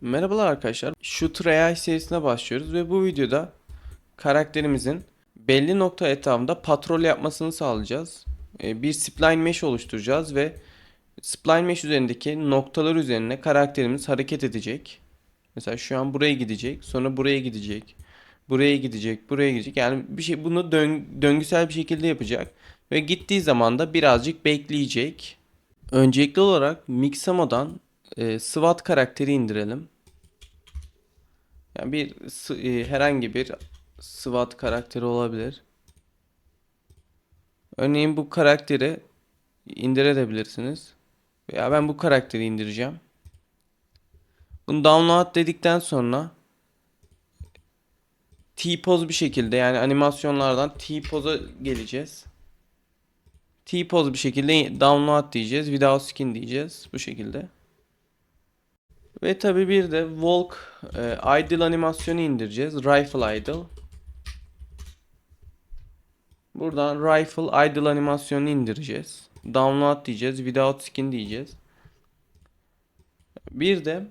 Merhabalar arkadaşlar. Shooter AI serisine başlıyoruz ve bu videoda karakterimizin belli nokta etrafında patrol yapmasını sağlayacağız. Ee, Bir spline mesh oluşturacağız ve spline mesh üzerindeki noktalar üzerine karakterimiz hareket edecek. Mesela şu an buraya gidecek, sonra buraya gidecek, buraya gidecek, buraya gidecek. Yani bir şey bunu dön- döngüsel bir şekilde yapacak ve gittiği zaman da birazcık bekleyecek. Öncelikli olarak Mixamo'dan e, SWAT karakteri indirelim. Yani bir e, herhangi bir SWAT karakteri olabilir. Örneğin bu karakteri indirebilirsiniz. Veya ben bu karakteri indireceğim. Bunu download dedikten sonra T-pose bir şekilde yani animasyonlardan T-pose'a geleceğiz. T-pose bir şekilde download diyeceğiz. Without skin diyeceğiz. Bu şekilde. Ve tabi bir de Walk e, Idle animasyonu indireceğiz. Rifle Idle. Buradan Rifle Idle animasyonunu indireceğiz. Download diyeceğiz. Without skin diyeceğiz. Bir de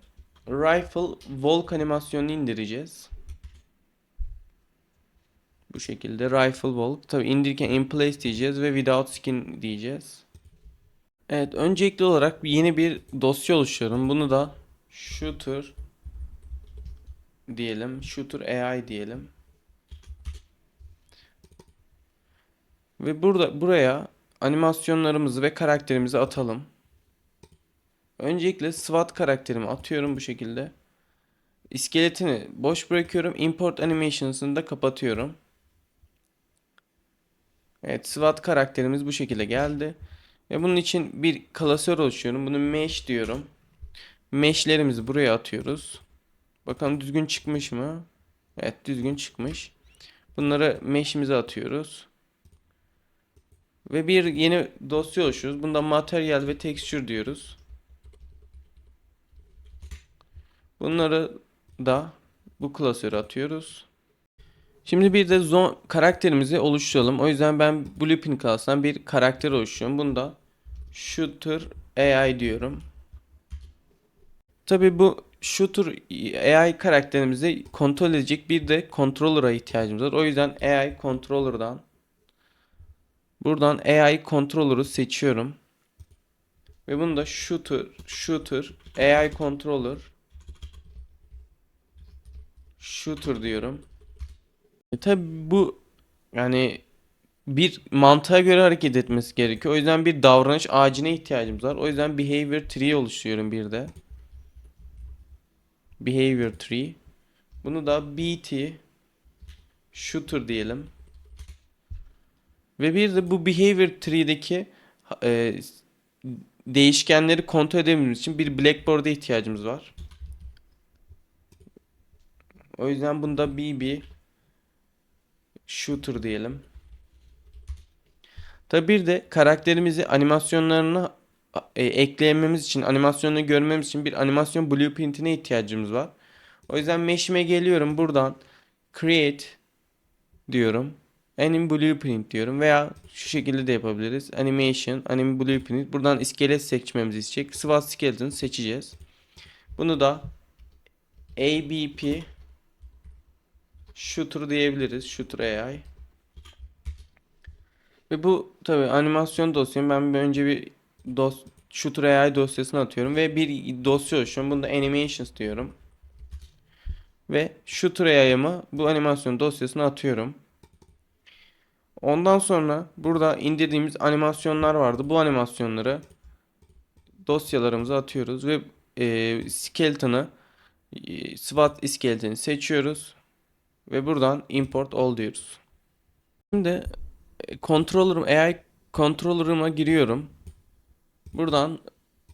Rifle Walk animasyonunu indireceğiz. Bu şekilde Rifle Walk. Tabi indirirken in place diyeceğiz ve without skin diyeceğiz. Evet öncelikli olarak yeni bir dosya oluşturuyorum. Bunu da shooter diyelim. Shooter AI diyelim. Ve burada buraya animasyonlarımızı ve karakterimizi atalım. Öncelikle SWAT karakterimi atıyorum bu şekilde. İskeletini boş bırakıyorum. Import animations'ını da kapatıyorum. Evet SWAT karakterimiz bu şekilde geldi. Ve bunun için bir klasör oluşturuyorum. Bunu mesh diyorum. Mesh'lerimizi buraya atıyoruz. Bakalım düzgün çıkmış mı? Evet düzgün çıkmış. Bunları mesh'imize atıyoruz. Ve bir yeni dosya oluşturuyoruz. Bunda materyal ve texture diyoruz. Bunları da bu klasöre atıyoruz. Şimdi bir de zone karakterimizi oluşturalım. O yüzden ben Blueprint klasından bir karakter oluşturuyorum. Bunda Shooter AI diyorum. Tabii bu Shooter AI karakterimizi kontrol edecek bir de controller'a ihtiyacımız var. O yüzden AI controller'dan buradan AI controller'ı seçiyorum. Ve bunu da Shooter Shooter AI controller Shooter diyorum. E tabi bu yani bir mantığa göre hareket etmesi gerekiyor. O yüzden bir davranış ağacına ihtiyacımız var. O yüzden behavior tree oluşturuyorum bir de. Behavior tree. Bunu da bt shooter diyelim. Ve bir de bu behavior tree'deki e, değişkenleri kontrol edebilmemiz için bir blackboard'a ihtiyacımız var. O yüzden bunda bb shooter diyelim. Tabi bir de karakterimizi animasyonlarına e, ekleyememiz için, animasyonunu görmemiz için bir animasyon blueprint'ine ihtiyacımız var. O yüzden mesh'ime geliyorum buradan create diyorum. Anim blueprint diyorum veya şu şekilde de yapabiliriz. Animation, anim blueprint. Buradan iskelet seçmemizi isteyecek. SWAT skeleton seçeceğiz. Bunu da ABP Shooter diyebiliriz. Shooter AI. Ve bu tabi animasyon dosyamı ben bir önce bir dos Shooter AI dosyasını atıyorum ve bir dosya oluşturuyorum. Bunda animations diyorum. Ve Shooter AI'ımı bu animasyon dosyasına atıyorum. Ondan sonra burada indirdiğimiz animasyonlar vardı. Bu animasyonları dosyalarımıza atıyoruz ve e, skeleton'ı e, SWAT iskeletini seçiyoruz ve buradan import all diyoruz. Şimdi e, controller'ım AI controller'ıma giriyorum. Buradan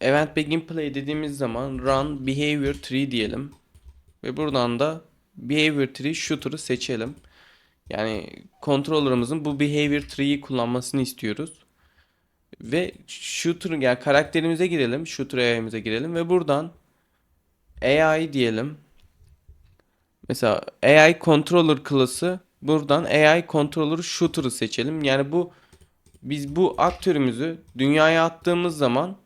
event begin play dediğimiz zaman run behavior tree diyelim. Ve buradan da behavior tree shooter'ı seçelim. Yani controller'ımızın bu behavior tree'yi kullanmasını istiyoruz. Ve shooter yani karakterimize girelim. Shooter AI'mize girelim ve buradan AI diyelim. Mesela AI controller klası buradan AI controller shooter'ı seçelim. Yani bu biz bu aktörümüzü dünyaya attığımız zaman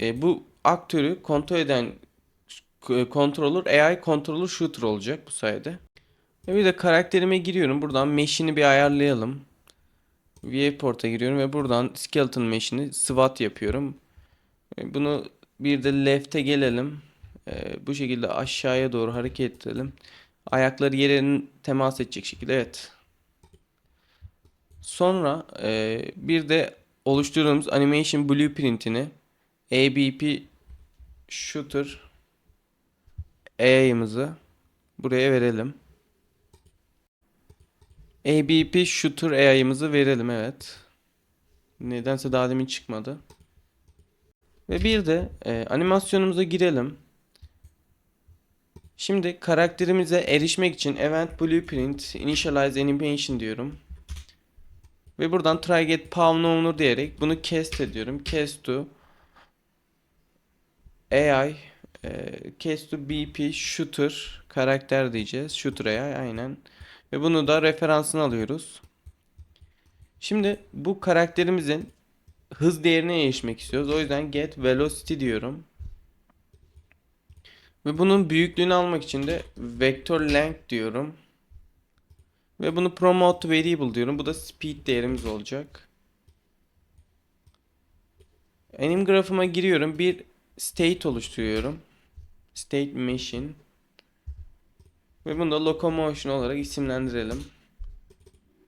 e, bu aktörü kontrol eden Controller AI Controller Shooter olacak bu sayede. Ve bir de karakterime giriyorum. Buradan mesh'ini bir ayarlayalım. Viewport'a giriyorum ve buradan skeleton mesh'ini SWAT yapıyorum. E, Bunu bir de left'e gelelim. E, bu şekilde aşağıya doğru hareket ettirelim. Ayakları yere temas edecek şekilde evet. Sonra e, bir de oluşturduğumuz animation blueprint'ini ABP shooter AI'mızı buraya verelim. ABP shooter AI'mızı verelim evet. Nedense daha demin çıkmadı. Ve bir de e, animasyonumuza girelim. Şimdi karakterimize erişmek için Event Blueprint Initialize Animation diyorum. Ve buradan Try Get Palm Owner diyerek bunu cast ediyorum. Cast to AI e, Cast to BP Shooter karakter diyeceğiz. Shooter AI aynen. Ve bunu da referansını alıyoruz. Şimdi bu karakterimizin hız değerine erişmek istiyoruz. O yüzden get velocity diyorum. Ve bunun büyüklüğünü almak için de vector length diyorum. Ve bunu promote variable diyorum. Bu da speed değerimiz olacak. Anim grafıma giriyorum. Bir state oluşturuyorum. State machine. Ve bunu da locomotion olarak isimlendirelim.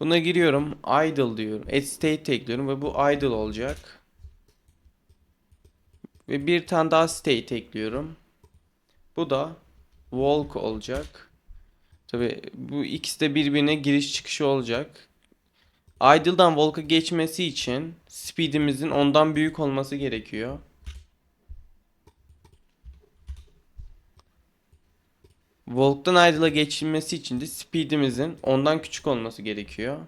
Buna giriyorum. Idle diyorum. Add state ekliyorum ve bu idle olacak. Ve bir tane daha state ekliyorum. Bu da walk olacak. Tabi bu ikisi de birbirine giriş çıkışı olacak. Idle'dan walk'a geçmesi için speed'imizin ondan büyük olması gerekiyor. Walk'tan idle'a geçilmesi için de speed'imizin ondan küçük olması gerekiyor.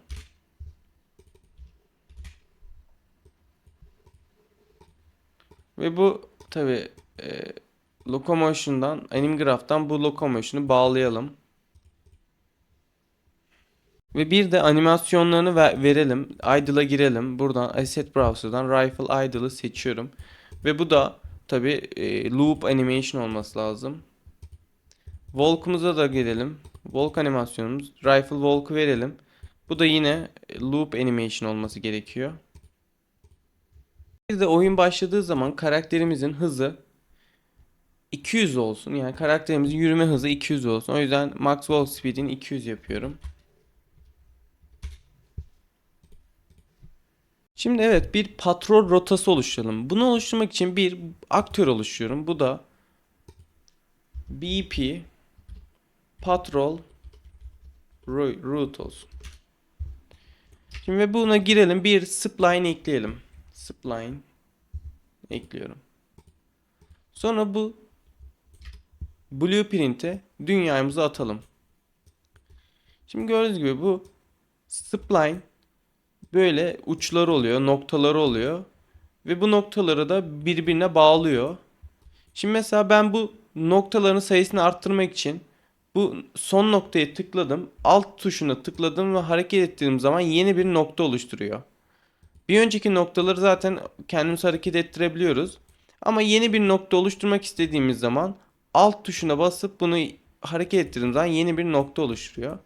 Ve bu tabi e, locomotion'dan, anim graph'tan bu locomotion'u bağlayalım. Ve bir de animasyonlarını ver- verelim. Idle'a girelim. Buradan Asset Browser'dan Rifle Idle'ı seçiyorum. Ve bu da tabi e, loop animation olması lazım. Volk'umuza da gelelim. Volk animasyonumuz. Rifle Volk'u verelim. Bu da yine e, loop animation olması gerekiyor. Bir de oyun başladığı zaman karakterimizin hızı 200 olsun. Yani karakterimizin yürüme hızı 200 olsun. O yüzden max walk speed'ini 200 yapıyorum. Şimdi evet bir patrol rotası oluşturalım. Bunu oluşturmak için bir aktör oluşturuyorum. Bu da BP patrol ro- route olsun. Şimdi ve buna girelim. Bir spline ekleyelim. Spline ekliyorum. Sonra bu blueprint'e dünyamıza atalım. Şimdi gördüğünüz gibi bu spline böyle uçları oluyor, noktaları oluyor ve bu noktaları da birbirine bağlıyor. Şimdi mesela ben bu noktaların sayısını arttırmak için bu son noktaya tıkladım. Alt tuşuna tıkladım ve hareket ettiğim zaman yeni bir nokta oluşturuyor. Bir önceki noktaları zaten kendimiz hareket ettirebiliyoruz. Ama yeni bir nokta oluşturmak istediğimiz zaman alt tuşuna basıp bunu hareket ettirdiğim zaman yeni bir nokta oluşturuyor.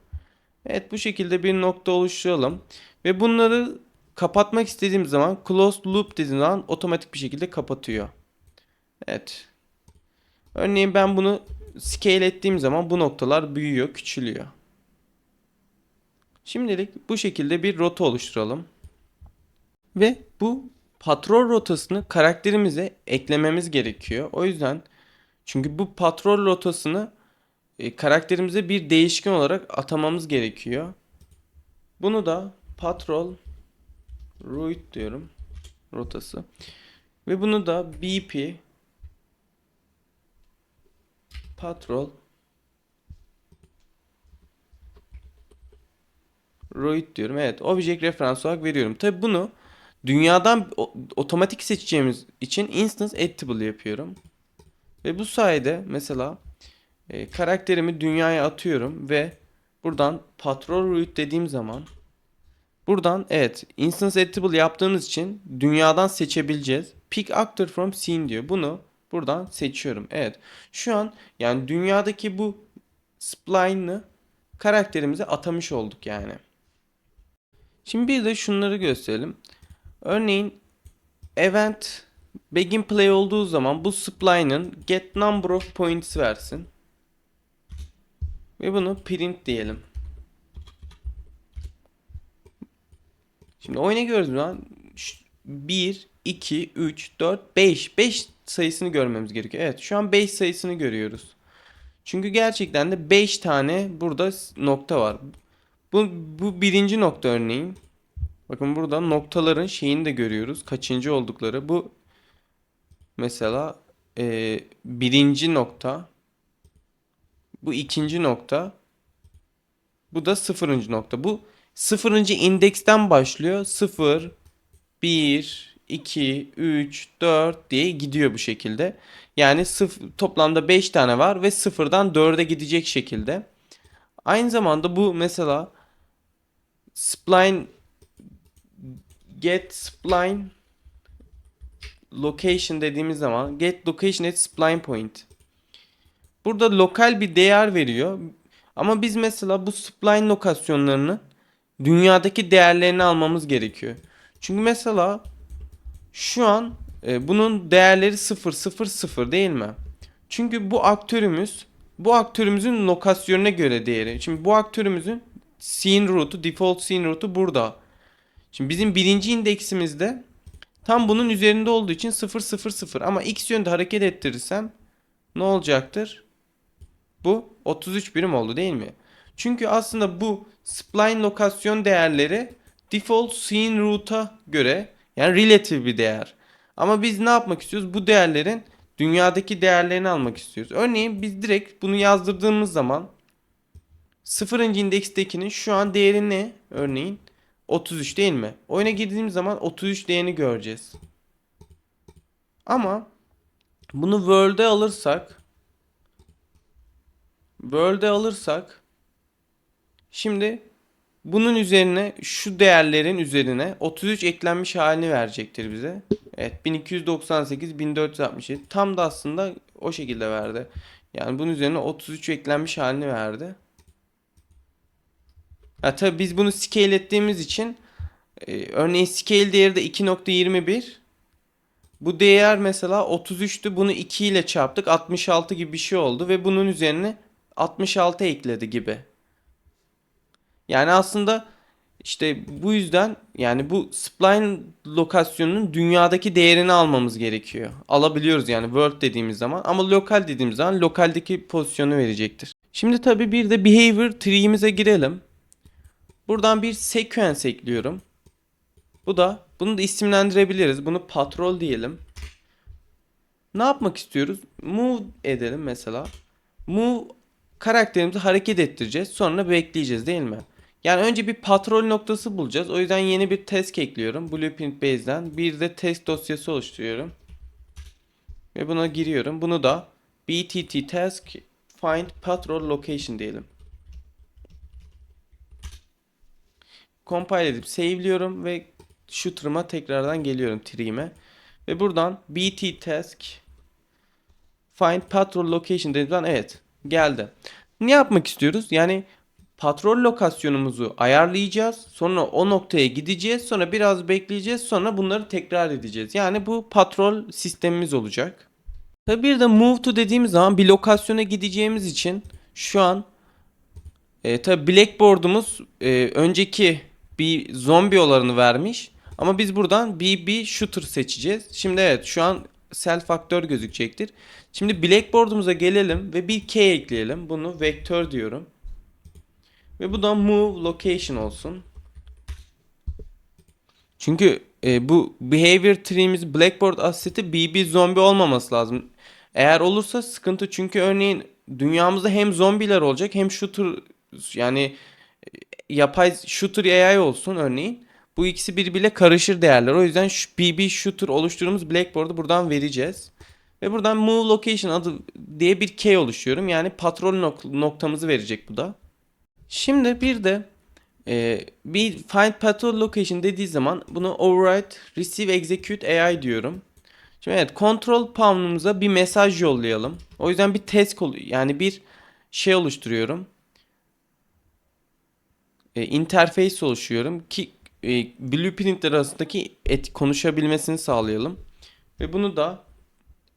Evet bu şekilde bir nokta oluşturalım. Ve bunları kapatmak istediğim zaman closed loop dediğim zaman otomatik bir şekilde kapatıyor. Evet. Örneğin ben bunu scale ettiğim zaman bu noktalar büyüyor, küçülüyor. Şimdilik bu şekilde bir rota oluşturalım. Ve bu patrol rotasını karakterimize eklememiz gerekiyor. O yüzden çünkü bu patrol rotasını e, karakterimize bir değişken olarak atamamız gerekiyor. Bunu da patrol route diyorum rotası. Ve bunu da BP patrol route diyorum. Evet, object referans olarak veriyorum. Tabi bunu dünyadan otomatik seçeceğimiz için instance editable yapıyorum. Ve bu sayede mesela e, karakterimi dünyaya atıyorum ve buradan patrol route dediğim zaman buradan evet instance editable yaptığımız için dünyadan seçebileceğiz. Pick actor from scene diyor. Bunu Buradan seçiyorum. Evet. Şu an yani dünyadaki bu spline'ı karakterimize atamış olduk yani. Şimdi bir de şunları gösterelim. Örneğin event begin play olduğu zaman bu spline'ın get number of points versin. Ve bunu print diyelim. Şimdi oyuna gördüğümüz zaman 1, 2, 3, 4, 5. 5 sayısını görmemiz gerekiyor. Evet şu an 5 sayısını görüyoruz. Çünkü gerçekten de 5 tane burada nokta var. Bu, bu birinci nokta örneğin. Bakın burada noktaların şeyini de görüyoruz. Kaçıncı oldukları. Bu mesela e, birinci nokta. Bu ikinci nokta. Bu da sıfırıncı nokta. Bu sıfırıncı indeksten başlıyor. 0, 1, 2, 3, 4 diye gidiyor bu şekilde. Yani sıf toplamda 5 tane var ve sıfırdan 4'e gidecek şekilde. Aynı zamanda bu mesela spline get spline location dediğimiz zaman get location at spline point. Burada lokal bir değer veriyor. Ama biz mesela bu spline lokasyonlarını dünyadaki değerlerini almamız gerekiyor. Çünkü mesela şu an e, bunun değerleri 0 0 0 değil mi? Çünkü bu aktörümüz bu aktörümüzün lokasyonuna göre değeri. Şimdi bu aktörümüzün scene route'u, default scene route'u burada. Şimdi bizim birinci indeksimizde tam bunun üzerinde olduğu için 0 0 0 ama x yönde hareket ettirirsem ne olacaktır? Bu 33 birim oldu değil mi? Çünkü aslında bu spline lokasyon değerleri default scene route'a göre yani relative bir değer. Ama biz ne yapmak istiyoruz? Bu değerlerin dünyadaki değerlerini almak istiyoruz. Örneğin biz direkt bunu yazdırdığımız zaman sıfırıncı indekstekinin şu an değeri ne? Örneğin 33 değil mi? Oyuna girdiğimiz zaman 33 değerini göreceğiz. Ama bunu world'e alırsak world'e alırsak şimdi bunun üzerine şu değerlerin üzerine 33 eklenmiş halini verecektir bize. Evet 1298 1467 tam da aslında o şekilde verdi. Yani bunun üzerine 33 eklenmiş halini verdi. Ya tabi biz bunu scale ettiğimiz için e, örneğin scale değeri de 2.21 bu değer mesela 33'tü bunu 2 ile çarptık 66 gibi bir şey oldu ve bunun üzerine 66 ekledi gibi. Yani aslında işte bu yüzden yani bu spline lokasyonunun dünyadaki değerini almamız gerekiyor. Alabiliyoruz yani world dediğimiz zaman ama lokal dediğimiz zaman lokaldeki pozisyonu verecektir. Şimdi tabi bir de behavior tree'imize girelim. Buradan bir sequence ekliyorum. Bu da bunu da isimlendirebiliriz. Bunu patrol diyelim. Ne yapmak istiyoruz? Move edelim mesela. Move karakterimizi hareket ettireceğiz. Sonra bekleyeceğiz değil mi? Yani önce bir patrol noktası bulacağız. O yüzden yeni bir task ekliyorum. Blueprint Base'den. Bir de test dosyası oluşturuyorum. Ve buna giriyorum. Bunu da btt task find patrol location diyelim. Compile edip save'liyorum ve shooter'ıma tekrardan geliyorum tree'ime. Ve buradan bt task find patrol location dediğim zaman evet geldi. Ne yapmak istiyoruz? Yani patrol lokasyonumuzu ayarlayacağız. Sonra o noktaya gideceğiz. Sonra biraz bekleyeceğiz. Sonra bunları tekrar edeceğiz. Yani bu patrol sistemimiz olacak. Tabi bir de move to dediğimiz zaman bir lokasyona gideceğimiz için şu an e, tabi blackboard'umuz e, önceki bir zombi olanı vermiş. Ama biz buradan BB shooter seçeceğiz. Şimdi evet şu an self faktör gözükecektir. Şimdi blackboard'umuza gelelim ve bir key ekleyelim. Bunu vektör diyorum. Ve bu da move location olsun. Çünkü e, bu behavior tree'miz blackboard asseti BB zombi olmaması lazım. Eğer olursa sıkıntı çünkü örneğin dünyamızda hem zombiler olacak hem shooter yani e, yapay shooter AI olsun örneğin. Bu ikisi birbiriyle karışır değerler. O yüzden şu BB shooter oluşturduğumuz blackboard'u buradan vereceğiz. Ve buradan move location adı diye bir key oluşturuyorum. Yani patrol nok- noktamızı verecek bu da. Şimdi bir de e, bir find patrol location dediği zaman bunu override receive execute AI diyorum. Şimdi evet control palm'ımıza bir mesaj yollayalım. O yüzden bir ol yani bir şey oluşturuyorum. E, interface oluşturuyorum ki e, blueprintler arasındaki et, konuşabilmesini sağlayalım. Ve bunu da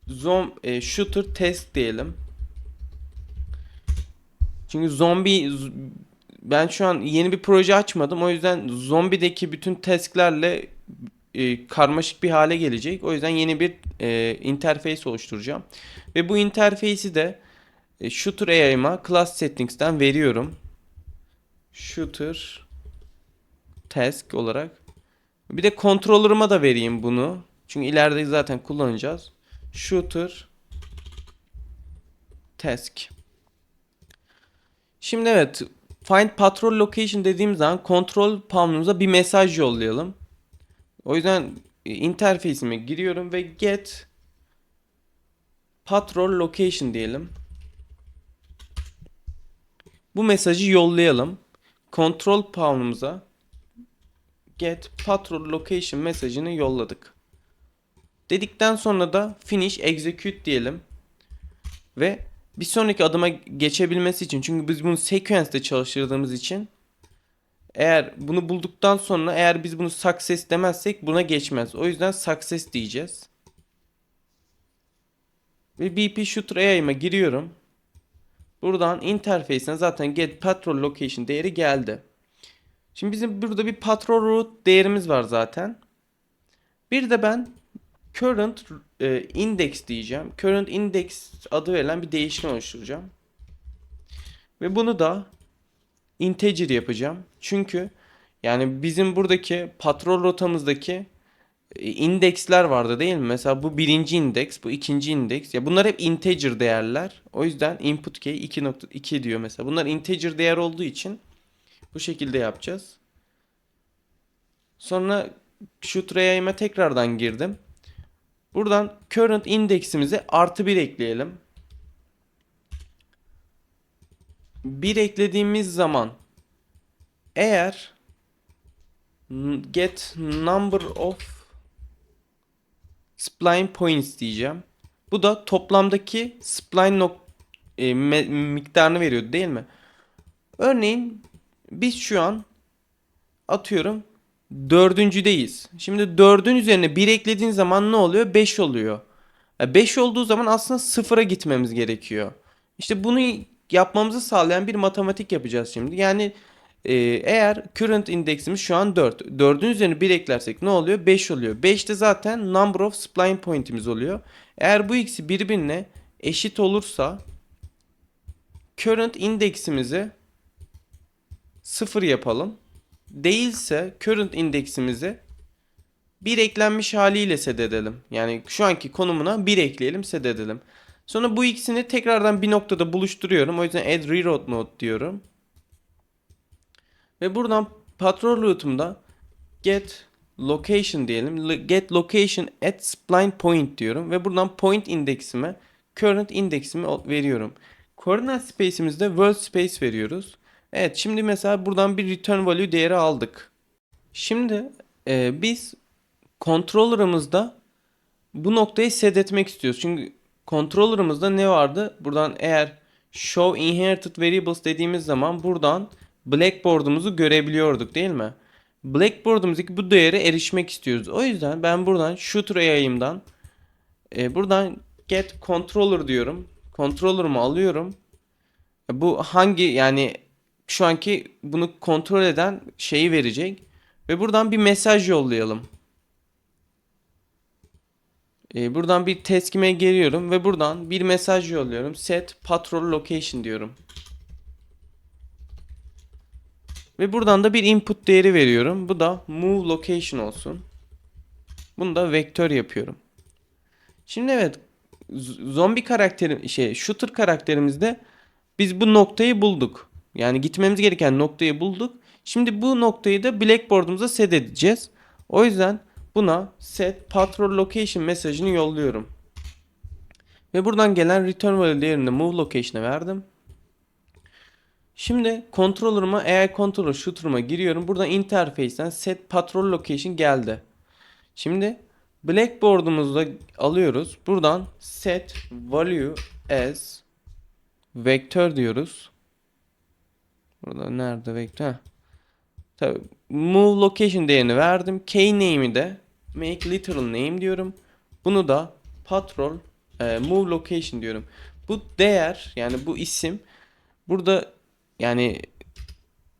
zom e, shooter test diyelim. Çünkü zombi ben şu an yeni bir proje açmadım. O yüzden zombideki bütün task'lerle e, karmaşık bir hale gelecek. O yüzden yeni bir e, interface oluşturacağım. Ve bu interface'i de e, Shooter AI'ma class settings'ten veriyorum. Shooter task olarak. Bir de controller'ıma da vereyim bunu. Çünkü ileride zaten kullanacağız. Shooter task. Şimdi evet find patrol location dediğim zaman control palm'ımıza bir mesaj yollayalım. O yüzden interface'ime giriyorum ve get patrol location diyelim. Bu mesajı yollayalım. Control palm'ımıza get patrol location mesajını yolladık. Dedikten sonra da finish execute diyelim. Ve bir sonraki adıma geçebilmesi için çünkü biz bunu sequence'de çalıştırdığımız için eğer bunu bulduktan sonra eğer biz bunu success demezsek buna geçmez. O yüzden success diyeceğiz. Ve BP Shooter AI'ma giriyorum. Buradan interface'ine zaten get patrol location değeri geldi. Şimdi bizim burada bir patrol route değerimiz var zaten. Bir de ben current e, index diyeceğim. Current index adı verilen bir değişken oluşturacağım. Ve bunu da integer yapacağım. Çünkü yani bizim buradaki patrol rotamızdaki e, indeksler vardı değil mi? Mesela bu birinci indeks, bu ikinci indeks. Ya bunlar hep integer değerler. O yüzden input key 2.2 diyor mesela. Bunlar integer değer olduğu için bu şekilde yapacağız. Sonra şu yayıma tekrardan girdim. Buradan current indeksimize artı 1 ekleyelim. 1 eklediğimiz zaman eğer get number of spline points diyeceğim. Bu da toplamdaki spline nok e, miktarını veriyor değil mi? Örneğin biz şu an atıyorum dördüncüdeyiz. Şimdi dördün üzerine bir eklediğin zaman ne oluyor? 5 oluyor. 5 olduğu zaman aslında sıfıra gitmemiz gerekiyor. İşte bunu yapmamızı sağlayan bir matematik yapacağız şimdi. Yani e, eğer current indeksimiz şu an 4. 4'ün üzerine 1 eklersek ne oluyor? 5 oluyor. 5 de zaten number of spline point'imiz oluyor. Eğer bu ikisi birbirine eşit olursa current indeksimizi 0 yapalım. Değilse current indeksimizi bir eklenmiş haliyle set edelim. Yani şu anki konumuna bir ekleyelim set edelim. Sonra bu ikisini tekrardan bir noktada buluşturuyorum. O yüzden add reroute node diyorum. Ve buradan patrol route'umda get location diyelim. Get location at spline point diyorum. Ve buradan point indeksime current indeksimi veriyorum. Coordinate space'imizde world space veriyoruz. Evet şimdi mesela buradan bir return value değeri aldık. Şimdi e, biz controller'ımızda bu noktayı set etmek istiyoruz. Çünkü controller'ımızda ne vardı? Buradan eğer show inherited variables dediğimiz zaman buradan blackboard'umuzu görebiliyorduk değil mi? Blackboard'umuzdaki bu değere erişmek istiyoruz. O yüzden ben buradan shooter AI'ımdan e, buradan get controller diyorum. Controller'ımı alıyorum. Bu hangi yani şu anki bunu kontrol eden şeyi verecek. Ve buradan bir mesaj yollayalım. Ee, buradan bir task'ime geliyorum ve buradan bir mesaj yolluyorum. Set patrol location diyorum. Ve buradan da bir input değeri veriyorum. Bu da move location olsun. Bunu da vektör yapıyorum. Şimdi evet zombi karakteri şey shooter karakterimizde biz bu noktayı bulduk. Yani gitmemiz gereken noktayı bulduk. Şimdi bu noktayı da blackboard'umuza set edeceğiz. O yüzden buna set patrol location mesajını yolluyorum. Ve buradan gelen return value değerini move location'a verdim. Şimdi controller'ıma AI controller shooter'ıma giriyorum. Buradan interface'ten set patrol location geldi. Şimdi Blackboard'umuzu da alıyoruz. Buradan set value as vektör diyoruz. Burada nerede vektör? Heh. Tabii move location değerini verdim. Key name'i de make literal name diyorum. Bunu da patrol e, move location diyorum. Bu değer yani bu isim burada yani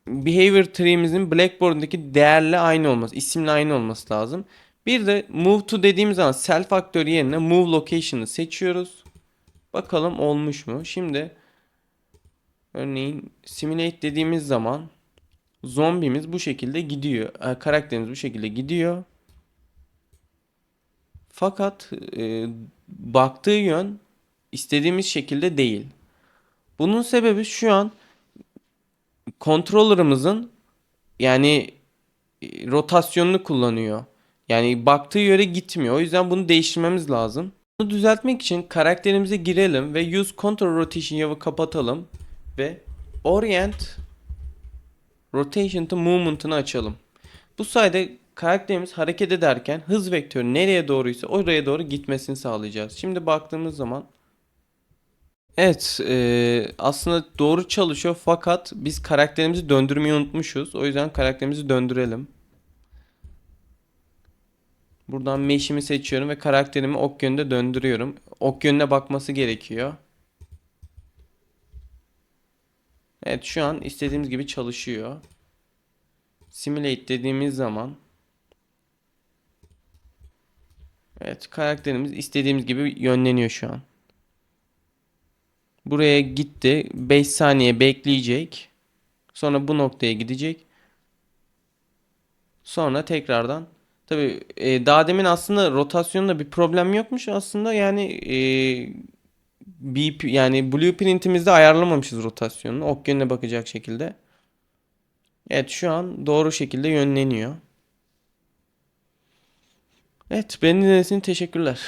behavior tree'mizin Blackboard'daki değerle aynı olması, isimle aynı olması lazım. Bir de move to dediğimiz zaman self aktör yerine move location'ı seçiyoruz. Bakalım olmuş mu? Şimdi örneğin simulate dediğimiz zaman zombimiz bu şekilde gidiyor. E, karakterimiz bu şekilde gidiyor. Fakat e, baktığı yön istediğimiz şekilde değil. Bunun sebebi şu an controller'ımızın yani e, rotasyonunu kullanıyor. Yani baktığı yöre gitmiyor. O yüzden bunu değiştirmemiz lazım. Bunu düzeltmek için karakterimize girelim ve use control rotation yavı kapatalım ve orient rotation to movement'ını açalım. Bu sayede karakterimiz hareket ederken hız vektörü nereye doğruysa oraya doğru gitmesini sağlayacağız. Şimdi baktığımız zaman Evet, e, aslında doğru çalışıyor fakat biz karakterimizi döndürmeyi unutmuşuz. O yüzden karakterimizi döndürelim. Buradan mesh'imi seçiyorum ve karakterimi ok yönünde döndürüyorum. Ok yönüne bakması gerekiyor. Evet, şu an istediğimiz gibi çalışıyor. Simulate dediğimiz zaman Evet, karakterimiz istediğimiz gibi yönleniyor şu an. Buraya gitti. 5 saniye bekleyecek. Sonra bu noktaya gidecek. Sonra tekrardan tabii e, daha demin aslında rotasyonda bir problem yokmuş aslında yani e, BP yani blueprint'imizde ayarlamamışız rotasyonunu ok yönüne bakacak şekilde. Evet şu an doğru şekilde yönleniyor. Evet beni dinlediğiniz için teşekkürler.